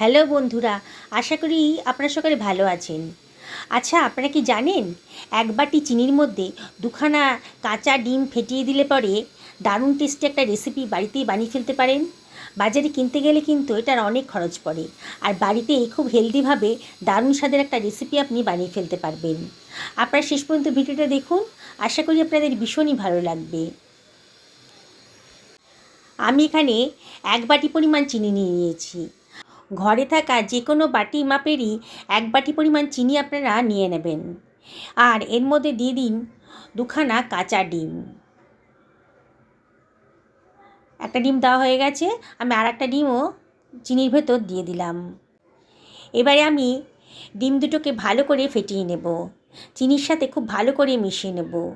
Hello বন্ধুরা, আশা করি আপনারা সকলে ভালো আছেন। আচ্ছা আপনারা কি জানেন, এক বাটি চিনির মধ্যে দুখানা কাঁচা ডিম ফেটিয়ে দিলে পরে দারুণ টেস্টি একটা রেসিপি বাড়িতেই বানিয়ে ফেলতে পারেন? বাজারে কিনতে গেলে কিন্তু এটার অনেক খরচ পড়ে, আর বাড়িতেই খুব হেলদিভাবে দারুণ স্বাদের একটা রেসিপি আপনি বানিয়ে ফেলতে পারবেন। আপনারা শেষ পর্যন্ত ভিডিওটা দেখুন, আশা করি আপনাদের ভীষণই ভালো লাগবে। আমি এখানে এক বাটি পরিমাণ চিনি নিয়ে নিয়েছি। ঘরে থাকা যে কোনো বাটি মাপেরই এক বাটি পরিমাণ চিনি আপনারা নিয়ে নেবেন। আর এর মধ্যে দিয়ে দিন দুখানা কাঁচা ডিম। একটা ডিম দেওয়া হয়ে গেছে, আমি আর একটা ডিমও চিনির ভেতর দিয়ে দিলাম। এবারে আমি ডিম দুটোকে ভালো করে ফেটিয়ে নেব। চিনির সাথে খুব ভালো করে মিশিয়ে নেব।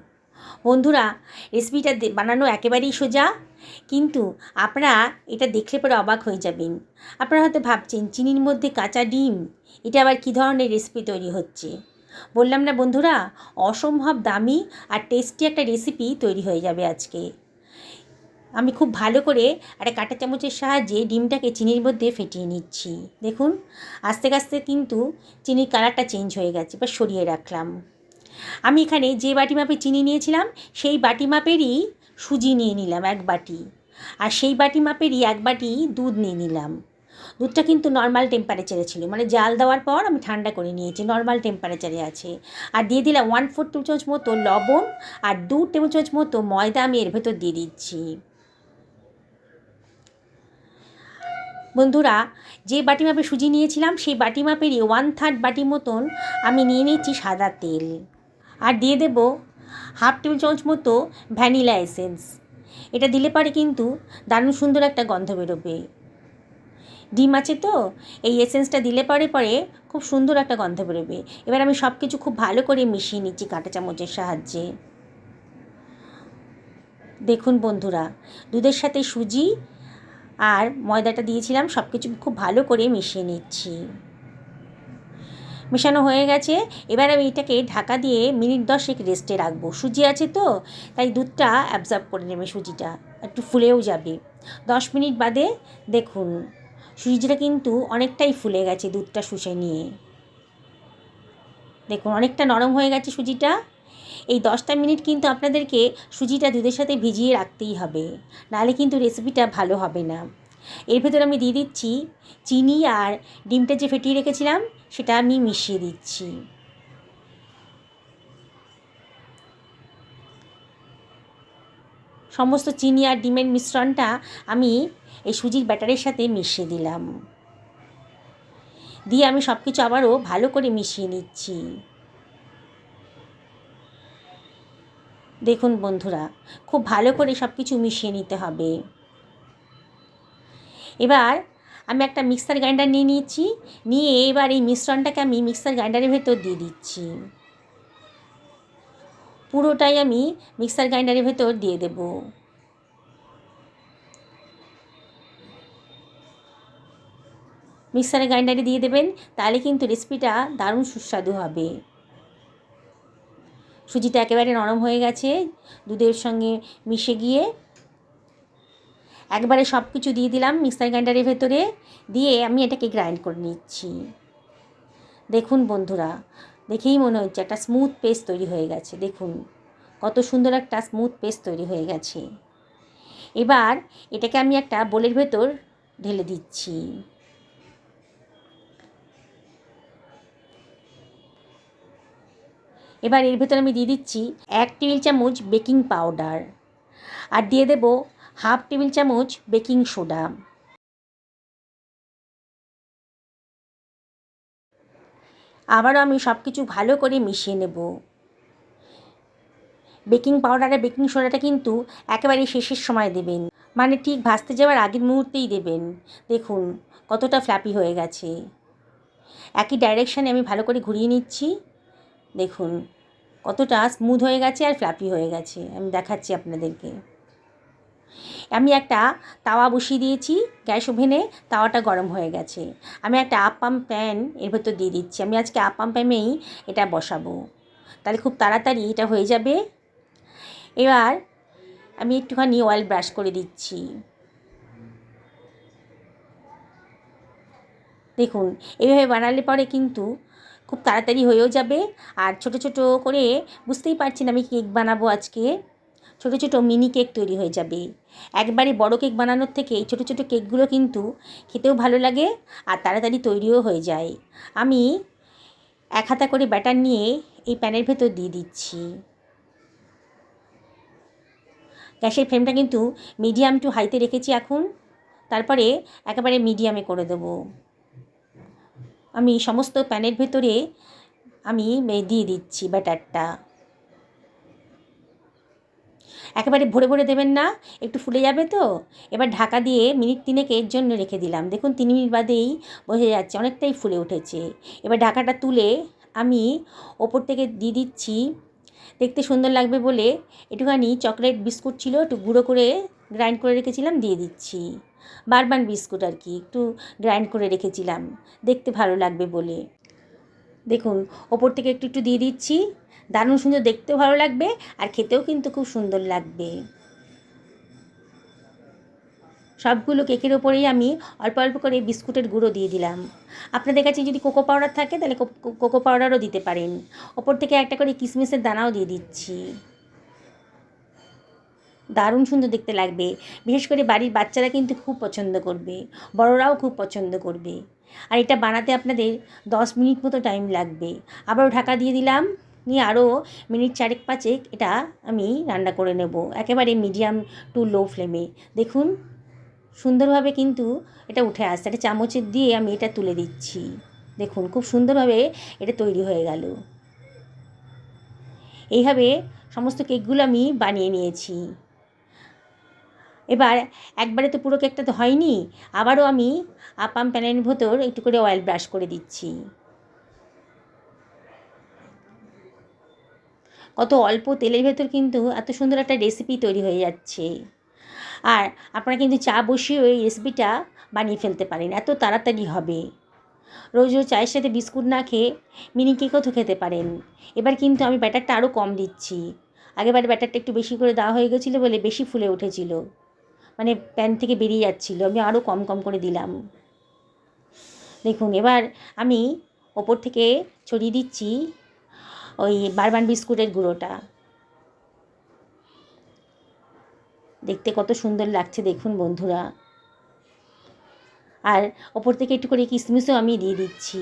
বন্ধুরা, রেসিপিটা বানানো একেবারেই সোজা। কিন্তু আপনারা এটা দেখলে পরে অবাক হয়ে যাবেন। আপনারা হয়তো ভাবছেন, চিনির মধ্যে কাঁচা ডিম, এটা আবার কী ধরনের রেসিপি তৈরি হচ্ছে? বললাম না বন্ধুরা, অসম্ভব দামি আর টেস্টি একটা রেসিপি তৈরি হয়ে যাবে আজকে। আমি খুব ভালো করে একটা কাঁটা চামচের সাহায্যে ডিমটাকে চিনির মধ্যে ফেটিয়ে নিচ্ছি। দেখুন, আস্তে আস্তে কিন্তু চিনির কালারটা চেঞ্জ হয়ে গেছে বা সরিয়ে রাখলাম। আমি এখানে যে বাটি মাপে চিনি নিয়েছিলাম, সেই বাটি মাপেরই সুজি নিয়ে নিলাম এক বাটি। আর সেই বাটি মাপেরই এক বাটি দুধ নিয়ে নিলাম। দুধটা কিন্তু নর্মাল টেম্পারেচারে ছিল। মানে জাল দেওয়ার পর আমি ঠান্ডা করে নিয়েছি নর্মাল টেম্পারেচারে আছে। আর দিয়ে দিলাম ওয়ান ফোর টেবিল চামচ মতো লবণ আর দু টেবিল চামচ মতো ময়দা আমি এর ভেতর দিয়ে দিচ্ছি। বন্ধুরা, যে বাটি মাপে সুজি নিয়েছিলাম, সেই বাটি মাপেরই ওয়ান থার্ড বাটি মতন আমি নিয়ে নিচ্ছি সাদা তেল। আর দিয়ে দেব হাফ টেবিল চামচ মতো ভ্যানিলা এসেন্স। এটা দিলে পরে কিন্তু দারুণ সুন্দর একটা গন্ধ বেরোবে। ডিম আছে তো, এই এসেন্সটা দিলে পরে পরে খুব সুন্দর একটা গন্ধ বেরোবে। এবার আমি সব কিছু খুব ভালো করে মিশিয়ে নিচ্ছি কাঁটা চামচের সাহায্যে। দেখুন বন্ধুরা, দুধের সাথে সুজি আর ময়দাটা দিয়েছিলাম সব কিছু খুব ভালো করে মিশিয়ে নিচ্ছি। মেশানো হয়ে গেছে। এবার আমি এটাকে ঢাকা দিয়ে মিনিট দশেক রেস্টে রাখব। সুজি আছে তো? তাই দুধটা অ্যাবজর্ব করে নেবে সুজিটা। একটু ফুলেও যাবে। দশ মিনিট বাদে দেখুন, সুজিটা কিন্তু অনেকটাই ফুলে গেছে দুধটা শুষে নিয়ে। দেখুন, অনেকটা নরম হয়ে গেছে সুজিটা। এই দশটা মিনিট কিন্তু আপনাদেরকে সুজিটা দুধের সাথে ভিজিয়ে রাখতেই হবে। নাহলে কিন্তু রেসিপিটা ভালো হবে না। এর ভেতরে আমি দিয়ে দিচ্ছি চিনি আর ডিমটা যে ফেটিয়ে রেখেছিলাম সেটা আমি মিশিয়ে দিচ্ছি। সমস্ত চিনি আর ডিমের মিশ্রণটা আমি এই সুজির ব্যাটারের সাথে মিশিয়ে দিলাম। দিয়ে আমি সব কিছু আবারও ভালো করে মিশিয়ে নিচ্ছি। দেখুন বন্ধুরা, খুব ভালো করে সব কিছু মিশিয়ে নিতে হবে। এবার আমি একটা মিক্সার গ্রাইন্ডার নিয়ে নিয়েছি। নিয়ে এবার এই মিশ্রণটাকে আমি মিক্সার গ্রাইন্ডারের ভেতর দিয়ে দিচ্ছি। পুরোটাই আমি মিক্সার গ্রাইন্ডারের ভেতর দিয়ে দেব। মিক্সারের গ্রাইন্ডারে দিয়ে দেবেন, তাহলে কিন্তু রেসিপিটা দারুণ সুস্বাদু হবে। সুজিটা একেবারে নরম হয়ে গেছে। দুধের সঙ্গে মিশে গিয়ে একবারে সব কিছু দিয়ে দিলাম মিক্সার গ্রাইন্ডারের ভেতরে। দিয়ে আমি এটাকে গ্রাইন্ড করে নিচ্ছি। দেখুন বন্ধুরা, দেখেই মনে হচ্ছে একটা স্মুথ পেস্ট তৈরি হয়ে গেছে। দেখুন, কত সুন্দর একটা স্মুথ পেস্ট তৈরি হয়ে গেছে। এবার এটাকে আমি একটা বোলের ভেতর ঢেলে দিচ্ছি। এবার এর ভেতরে আমি দিয়ে দিচ্ছি এক টেবিল চামচ বেকিং পাউডার। আর দিয়ে দেব হাফ টেবিল চামচ বেকিং সোডা। আবারও আমি সব কিছু ভালো করে মিশিয়ে নেব। বেকিং পাউডার আর বেকিং সোডাটা কিন্তু একেবারে শেষের সময় দেবেন। মানে ঠিক ভাজতে যাওয়ার আগের মুহূর্তেই দেবেন। দেখুন, কতটা ফ্ল্যাপি হয়ে গেছে। একই ডাইরেকশানে আমি ভালো করে ঘুরিয়ে নিচ্ছি। দেখুন, কতটা স্মুথ হয়ে গেছে আর ফ্ল্যাপি হয়ে গেছে। আমি দেখাচ্ছি আপনাদেরকে। আমি একটা তাওয়া বসিয়ে দিয়েছি, গ্যাস ওভেনে তাওয়াটা গরম হয়ে গেছে। আমি একটা আপাম প্যান এর ভেতর দিয়ে দিচ্ছি। আমি আজকে আপাম প্যানেই এটা বসাবো। তাহলে খুব তাড়াতাড়ি এটা হয়ে যাবে। এবার আমি একটুখানি অয়েল ব্রাশ করে দিচ্ছি। দেখুন এইভাবে বানালে পরে কিন্তু খুব তাড়াতাড়ি হয়েও যাবে। আর ছোট ছোট করে বুঝতেই পারছেন আমি কেক বানাবো আজকে। ছোট ছোট মিনি কেক তৈরি হয়ে যাবে। একবারে বড় কেক বানানোর থেকে এই ছোটো ছোটো কেকগুলো কিন্তু খেতেও ভালো লাগে আর তাড়াতাড়ি তৈরিও হয়ে যায়। আমি এক হাতা করে ব্যাটার নিয়ে এই প্যানের ভেতর দিয়ে দিচ্ছি। গ্যাসের ফ্লেমটা কিন্তু মিডিয়াম টু হাইতে রেখেছি এখন। তারপরে একেবারে মিডিয়ামে করে দেবো। আমি সমস্ত প্যানের ভেতরে আমি দিয়ে দিচ্ছি ব্যাটারটা। একেবারে ভরে ভরে দেবেন না, একটু ফুলে যাবে তো। এবার ঢাকা দিয়ে মিনিট তিনেকের জন্য রেখে দিলাম। দেখুন তিন মিনিট বাদেই বোঝা যাচ্ছে অনেকটাই ফুলে উঠেছে। এবার ঢাকাটা তুলে আমি ওপর থেকে দিয়ে দিচ্ছি। দেখতে সুন্দর লাগবে বলে একটুখানি চকলেট বিস্কুট ছিল, একটু গুঁড়ো করে গ্রাইন্ড করে রেখেছিলাম, দিয়ে দিচ্ছি। বারবান বিস্কুট আর কি, একটু গ্রাইন্ড করে রেখেছিলাম। দেখতে ভালো লাগবে বলে। দেখুন, ওপর থেকে একটু একটু দিয়ে দিচ্ছি। দারুণ সুন্দর দেখতেও ভালো লাগবে আর খেতেও কিন্তু খুব সুন্দর লাগবে। সবগুলো কেকের ওপরেই আমি অল্প অল্প করে বিস্কুটের গুঁড়ো দিয়ে দিলাম। আপনাদের কাছে যদি কোকো পাউডার থাকে তাহলে কোকো পাউডারও দিতে পারেন। ওপর থেকে একটা করে কিশমিশের দানাও দিয়ে দিচ্ছি। দারুণ সুন্দর দেখতে লাগবে। বিশেষ করে বাড়ির বাচ্চারা কিন্তু খুব পছন্দ করবে। বড়রাও খুব পছন্দ করবে। আর এটা বানাতে আপনাদের দশ মিনিট মতো টাইম লাগবে। আবারও ঢাকা দিয়ে দিলাম। নিয়ে আরও মিনিট চারেক পাঁচেক এটা আমি রান্না করে নেব। একেবারে মিডিয়াম টু লো ফ্লেমে দেখুন, সুন্দরভাবে কিন্তু এটা উঠে আসছে। একটা চামচের দিয়ে আমি এটা তুলে দিচ্ছি। দেখুন, খুব সুন্দরভাবে এটা তৈরি হয়ে গেল। এইভাবে সমস্ত কেকগুলো আমি বানিয়ে নিয়েছি। এবার একবারে তো পুরো কেকটা তো হয়নি, আবারও আমি আপাম প্যানের ভেতর একটু করে অয়েল ব্রাশ করে দিচ্ছি। কত অল্প তেলের ভেতর কিন্তু এত সুন্দর একটা রেসিপি তৈরি হয়ে যাচ্ছে। আর আপনারা কিন্তু চা বসিয়ে ওই রেসিপিটা বানিয়ে ফেলতে পারেন, এত তাড়াতাড়ি হবে। রোজ রোজ চায়ের সাথে বিস্কুট না খেয়ে মিনি কেকও তো খেতে পারেন। এবার কিন্তু আমি ব্যাটারটা আরও কম দিচ্ছি। আগেবার ব্যাটারটা একটু বেশি করে দেওয়া হয়ে গেছিল বলে বেশি ফুলে উঠেছিল। মানে প্যান থেকে বেরিয়ে যাচ্ছিল, আমি আরও কম কম করে দিলাম। দেখুন, এবার আমি ওপর থেকে ছড়িয়ে দিচ্ছি ওই বারবান বিস্কুটের গুঁড়োটা। দেখতে কত সুন্দর লাগছে দেখুন বন্ধুরা। আর ওপর থেকে একটু করে কিশমিশও আমি দিয়ে দিচ্ছি।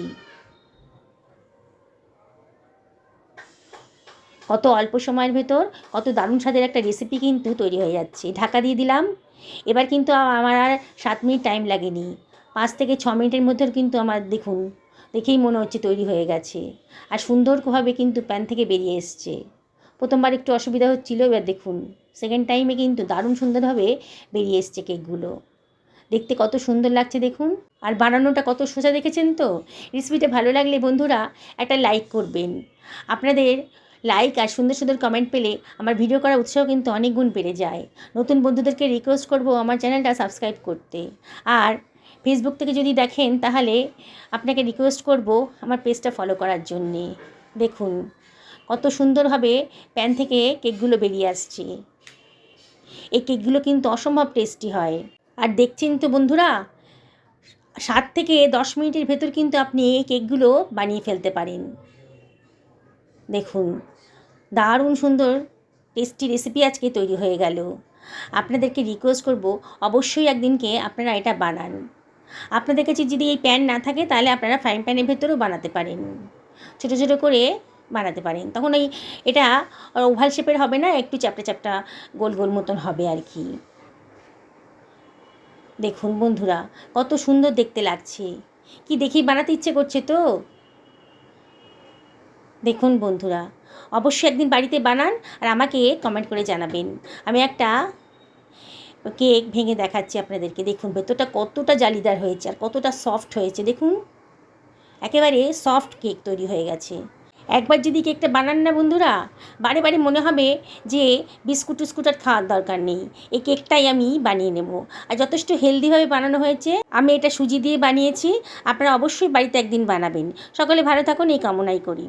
কত অল্প সময়ের ভেতর কত দারুণ স্বাদের একটা রেসিপি কিন্তু তৈরি হয়ে যাচ্ছে। ঢাকা দিয়ে দিলাম। এবার কিন্তু আমার আর সাত মিনিট টাইম লাগেনি। পাঁচ থেকে ছ মিনিটের মধ্যে কিন্তু আমার দেখুন দেখেই মনে হচ্ছে তৈরি হয়ে গেছে। আর সুন্দরভাবে কিন্তু প্যান থেকে বেরিয়ে এসছে। প্রথমবার একটু অসুবিধা হচ্ছিল, এবার দেখুন। সেকেন্ড টাইমে কিন্তু দারুণ সুন্দরভাবে বেরিয়ে এসছে কেকগুলো। দেখতে কত সুন্দর লাগছে দেখুন। আর বানানোটা কত সোজা দেখেছেন তো? রেসিপিটা ভালো লাগলে বন্ধুরা একটা লাইক করবেন। আপনাদের লাইক আর সুন্দর সুন্দর কমেন্ট পেলে আমার ভিডিও করার উৎসাহ কিন্তু অনেক গুণ বেড়ে যায়। নতুন বন্ধুদেরকে রিকোয়েস্ট করব আমার চ্যানেলটা সাবস্ক্রাইব করতে। আর ফেসবুক থেকে যদি দেখেন, তাহলে আপনাকে রিকোয়েস্ট করব আমার পেজটা ফলো করার জন্যে। দেখুন, কত সুন্দরভাবে প্যান থেকে কেকগুলো বেরিয়ে আসছে। এই কেকগুলো কিন্তু অসম্ভব টেস্টি হয়। আর দেখছেন তো বন্ধুরা, সাত থেকে দশ মিনিটের ভেতর কিন্তু আপনি এই কেকগুলো বানিয়ে ফেলতে পারেন। দেখুন, দারুণ সুন্দর টেস্টি রেসিপি আজকে তৈরি হয়ে গেল। আপনাদেরকে রিকোয়েস্ট করব, অবশ্যই একদিনকে আপনারা এটা বানান। আপনাদের কাছে যদি এই প্যান না থাকে, তাহলে আপনারা ফ্রাইং প্যানের ভেতরেও বানাতে পারেন। ছোটো ছোটো করে বানাতে পারেন। তখন ওই এটা ওভাল শেপের হবে না, একটু চ্যাপটা চ্যাপটা গোল গোল মতন হবে আর কি। দেখুন বন্ধুরা, কত সুন্দর দেখতে লাগছে। কি দেখি বানাতে ইচ্ছে করছে তো? দেখুন বন্ধুরা, অবশ্যই একদিন বাড়িতে বানান আর আমাকে কমেন্ট করে জানাবেন। আমি একটা কেক ভেঙে দেখাচ্ছি আপনাদেরকে। দেখুন, ভেতরটা কতটা জালিদার হয়েছে আর কতটা সফট হয়েছে। দেখুন, একেবারে সফট কেক তৈরি হয়ে গেছে। একবার যদি কেকটা বানান না বন্ধুরা, বারে বারে মনে হবে যে বিস্কুট টিস্কুট আর খাওয়ার দরকার নেই। এই কেকটাই আমি বানিয়ে নেব। আর যথেষ্ট হেলদিভাবে বানানো হয়েছে। আমি এটা সুজি দিয়ে বানিয়েছি। আপনারা অবশ্যই বাড়িতে একদিন বানাবেন। সকলে ভালো থাকুন, এই কামনাই করি।